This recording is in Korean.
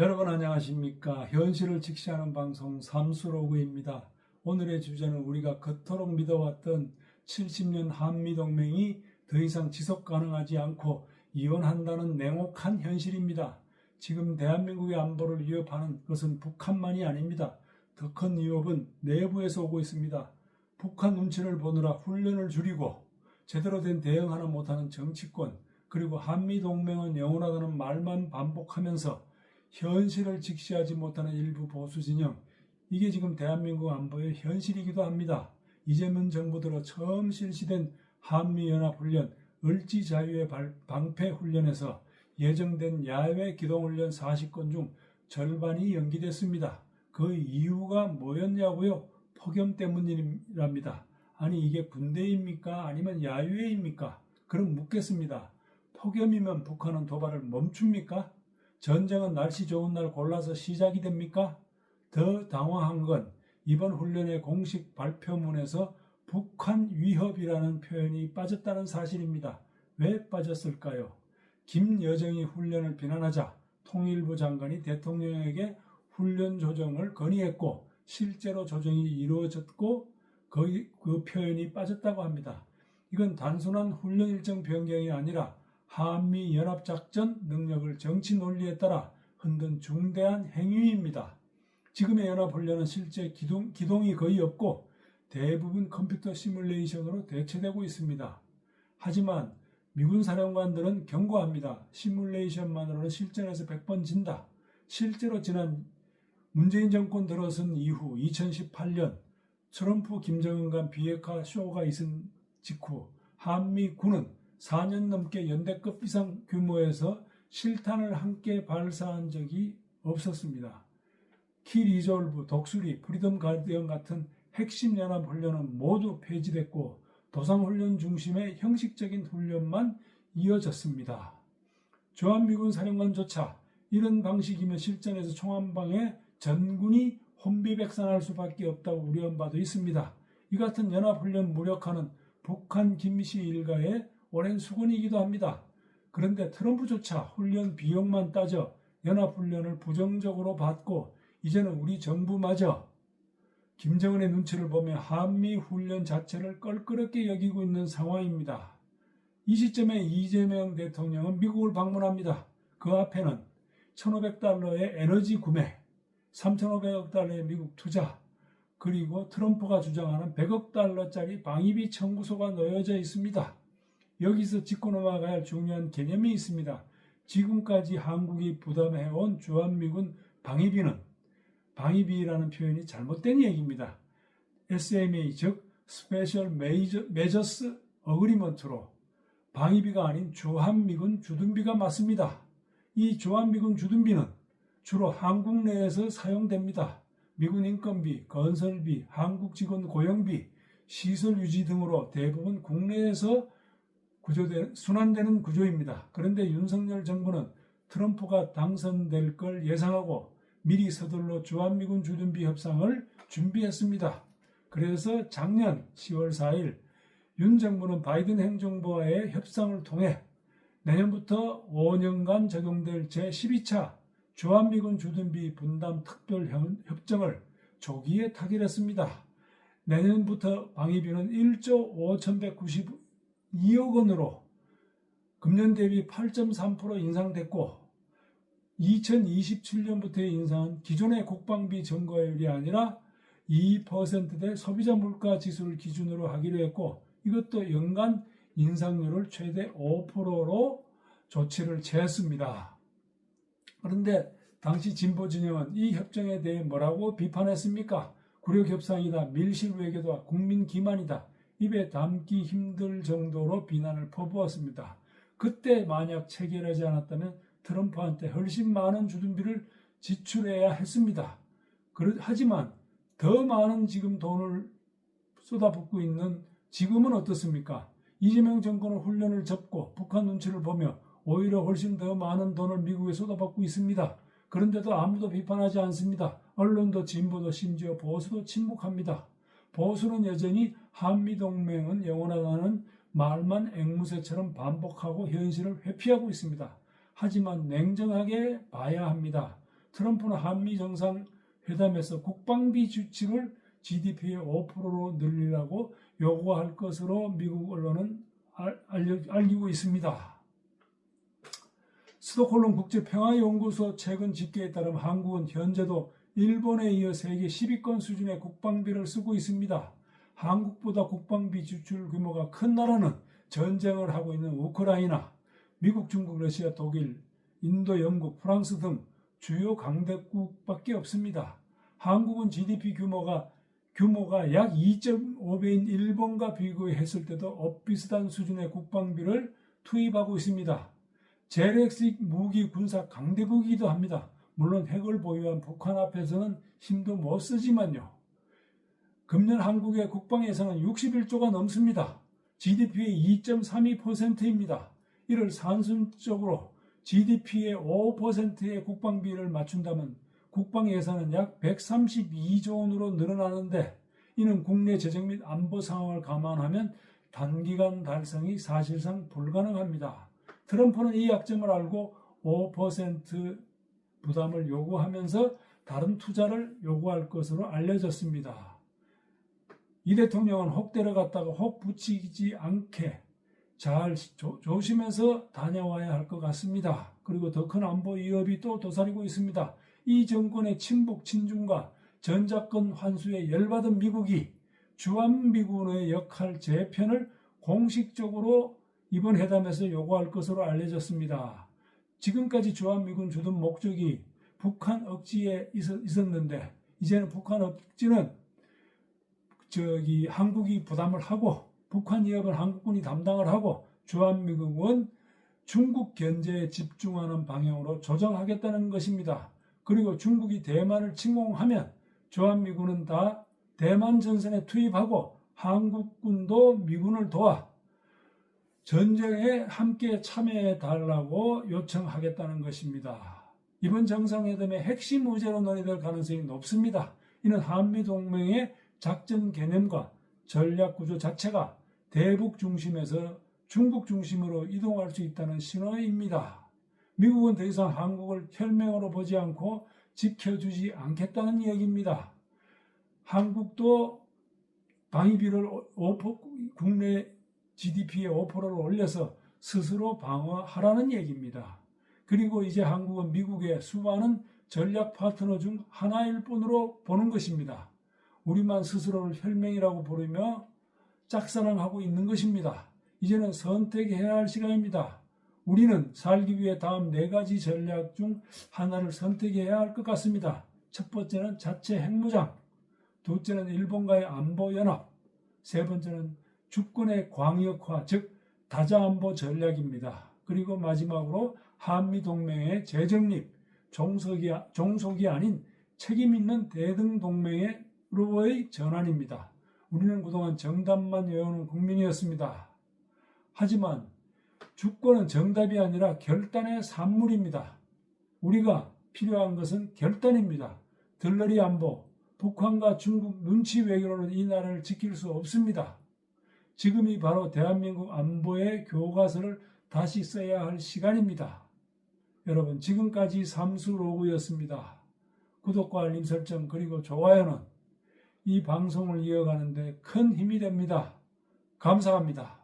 여러분 안녕하십니까? 현실을 직시하는 방송 삼수로그입니다. 오늘의 주제는 우리가 그토록 믿어왔던 70년 한미동맹이 더 이상 지속 가능하지 않고 이혼한다는 냉혹한 현실입니다. 지금 대한민국의 안보를 위협하는 것은 북한만이 아닙니다. 더 큰 위협은 내부에서 오고 있습니다. 북한 눈치를 보느라 훈련을 줄이고 제대로 된 대응하나 못하는 정치권 그리고 한미동맹은 영원하다는 말만 반복하면서 현실을 직시하지 못하는 일부 보수 진영 이게 지금 대한민국 안보의 현실이기도 합니다. 이재명 정부 들어 처음 실시된 한미연합훈련 을지 자유의 발- 방패 훈련에서 예정된 야외 기동훈련 40건 중 절반이 연기됐습니다. 그 이유가 뭐였냐고요? 폭염 때문이랍니다. 아니 이게 군대입니까? 아니면 야유회입니까? 그럼 묻겠습니다. 폭염이면 북한은 도발을 멈춥니까? 전쟁은 날씨 좋은 날 골라서 시작이 됩니까? 더 당황한 건 이번 훈련의 공식 발표문에서 북한 위협이라는 표현이 빠졌다는 사실입니다. 왜 빠졌을까요? 김여정이 훈련을 비난하자 통일부 장관이 대통령에게 훈련 조정을 건의했고 실제로 조정이 이루어졌고 거기 그 표현이 빠졌다고 합니다. 이건 단순한 훈련 일정 변경이 아니라 한미 연합작전 능력을 정치 논리에 따라 흔든 중대한 행위입니다. 지금의 연합훈련은 실제 기동, 기동이 거의 없고 대부분 컴퓨터 시뮬레이션으로 대체되고 있습니다. 하지만 미군 사령관들은 경고합니다. 시뮬레이션만으로는 실전에서 100번 진다. 실제로 지난 문재인 정권 들어선 이후 2018년 트럼프 김정은 간 비핵화 쇼가 있은 직후 한미군은 4년 넘게 연대급 이상 규모에서 실탄을 함께 발사한 적이 없었습니다. 키 리졸브, 독수리, 프리덤 가디언 같은 핵심 연합 훈련은 모두 폐지됐고 도상 훈련 중심의 형식적인 훈련만 이어졌습니다. 주한미군 사령관조차 이런 방식이면 실전에서 총한 방에 전군이 혼비백산할 수밖에 없다고 우려한 바도 있습니다. 이 같은 연합훈련 무력화는 북한 김씨 일가의 오랜 수건이기도 합니다. 그런데 트럼프조차 훈련 비용만 따져 연합훈련을 부정적으로 받고 이제는 우리 정부마저 김정은의 눈치를 보며 한미 훈련 자체를 껄끄럽게 여기고 있는 상황입니다. 이 시점에 이재명 대통령은 미국을 방문합니다. 그 앞에는 1,500달러의 에너지 구매, 3,500억 달러의 미국 투자, 그리고 트럼프가 주장하는 100억 달러짜리 방위비 청구서가 놓여져 있습니다. 여기서 짚고 넘어가야 할 중요한 개념이 있습니다. 지금까지 한국이 부담해온 주한미군 방위비는 방위비라는 표현이 잘못된 얘기입니다. SMA 즉 Special Measures Agreement로 방위비가 아닌 주한미군 주둔비가 맞습니다. 이 주한미군 주둔비는 주로 한국 내에서 사용됩니다. 미군 인건비, 건설비, 한국 직원 고용비, 시설 유지 등으로 대부분 국내에서 구조되, 순환되는 구조입니다. 그런데 윤석열 정부는 트럼프가 당선될 걸 예상하고 미리 서둘러 주한미군 주둔비 협상을 준비했습니다. 그래서 작년 10월 4일 윤 정부는 바이든 행정부와의 협상을 통해 내년부터 5년간 적용될 제12차 주한미군 주둔비 분담 특별 협정을 조기에 타결했습니다. 내년부터 방위비는 1조 5,192억 원으로 금년 대비 8.3% 인상됐고 2027년부터의 인상은 기존의 국방비 증가율이 아니라 2%대 소비자 물가 지수를 기준으로 하기로 했고 이것도 연간 인상률을 최대 5%로 조치를 취했습니다. 그런데 당시 진보 진영은 이 협정에 대해 뭐라고 비판했습니까? 굴욕 협상이다, 밀실 외교다, 국민 기만이다, 입에 담기 힘들 정도로 비난을 퍼부었습니다. 그때 만약 체결하지 않았다면 트럼프한테 훨씬 많은 주둔비를 지출해야 했습니다. 하지만 더 많은 지금 돈을 쏟아붓고 있는 지금은 어떻습니까? 이재명 정권은 훈련을 접고 북한 눈치를 보며 오히려 훨씬 더 많은 돈을 미국에 쏟아붓고 있습니다. 그런데도 아무도 비판하지 않습니다. 언론도 진보도 심지어 보수도 침묵합니다. 보수는 여전히 한미동맹은 영원하다는 말만 앵무새처럼 반복하고 현실을 회피하고 있습니다. 하지만 냉정하게 봐야 합니다. 트럼프는 한미 정상회담에서 국방비 지출을 GDP의 5%로 늘리라고 요구할 것으로 미국 언론은 알, 알리고 있습니다. 스톡홀름 국제평화연구소 최근 집계에 따르면 한국은 현재도 일본에 이어 세계 10위권 수준의 국방비를 쓰고 있습니다. 한국보다 국방비 지출 규모가 큰 나라는 전쟁을 하고 있는 우크라이나, 미국, 중국, 러시아, 독일, 인도, 영국, 프랑스 등 주요 강대국밖에 없습니다. 한국은 GDP 규모가 규모가 약 2.5배인 일본과 비교했을 때도 엇비슷한 수준의 국방비를 투입하고 있습니다. 재래식 무기 군사 강대국이기도 합니다. 물론 핵을 보유한 북한 앞에서는 힘도 못 쓰지만요. 금년 한국의 국방 예산은 61조가 넘습니다. GDP의 2.32%입니다. 이를 산술적으로 GDP의 5%의 국방비를 맞춘다면 국방 예산은 약 132조 원으로 늘어나는데 이는 국내 재정 및 안보 상황을 감안하면 단기간 달성이 사실상 불가능합니다. 트럼프는 이 약점을 알고 5% 부담을 요구하면서 다른 투자를 요구할 것으로 알려졌습니다. 이 대통령은 혹 데려갔다가 혹 붙이지 않게 잘 조, 조심해서 다녀와야 할 것 같습니다. 그리고 더 큰 안보 위협이 또 도사리고 있습니다. 이 정권의 친북 친중과 전작권 환수에 열받은 미국이 주한미군의 역할 재편을 공식적으로 이번 회담에서 요구할 것으로 알려졌습니다. 지금까지 주한미군 주둔 목적이 북한 억지에 있었는데 이제는 북한 억지는 저기 한국이 부담을 하고 북한 위협을 한국군이 담당을 하고 주한미군은 중국 견제에 집중하는 방향으로 조정하겠다는 것입니다. 그리고 중국이 대만을 침공하면 주한미군은 다 대만 전선에 투입하고 한국군도 미군을 도와 전쟁에 함께 참여해 달라고 요청하겠다는 것입니다. 이번 정상회담의 핵심 의제로 논의될 가능성이 높습니다. 이는 한미동맹의 작전 개념과 전략 구조 자체가 대북 중심에서 중국 중심으로 이동할 수 있다는 신호입니다. 미국은 더 이상 한국을 혈맹으로 보지 않고 지켜주지 않겠다는 이야기입니다. 한국도 방위비를 국내 GDP의 5%를 올려서 스스로 방어하라는 얘기입니다. 그리고 이제 한국은 미국의 수많은 전략 파트너 중 하나일 뿐으로 보는 것입니다. 우리만 스스로를 혈맹이라고 부르며 짝사랑하고 있는 것입니다. 이제는 선택해야 할 시간입니다. 우리는 살기 위해 다음 네 가지 전략 중 하나를 선택해야 할 것 같습니다. 첫 번째는 자체 핵무장, 둘째는 일본과의 안보 연합, 세 번째는 주권의 광역화, 즉 다자안보 전략입니다. 그리고 마지막으로 한미동맹의 재정립, 종속이, 종속이 아닌 책임 있는 대등 동맹으로의 전환입니다. 우리는 그동안 정답만 외우는 국민이었습니다. 하지만 주권은 정답이 아니라 결단의 산물입니다. 우리가 필요한 것은 결단입니다. 들러리 안보, 북한과 중국 눈치 외교로는 이 나라를 지킬 수 없습니다. 지금이 바로 대한민국 안보의 교과서를 다시 써야 할 시간입니다. 여러분, 지금까지 삼수로그였습니다. 구독과 알림 설정 그리고 좋아요는 이 방송을 이어가는데 큰 힘이 됩니다. 감사합니다.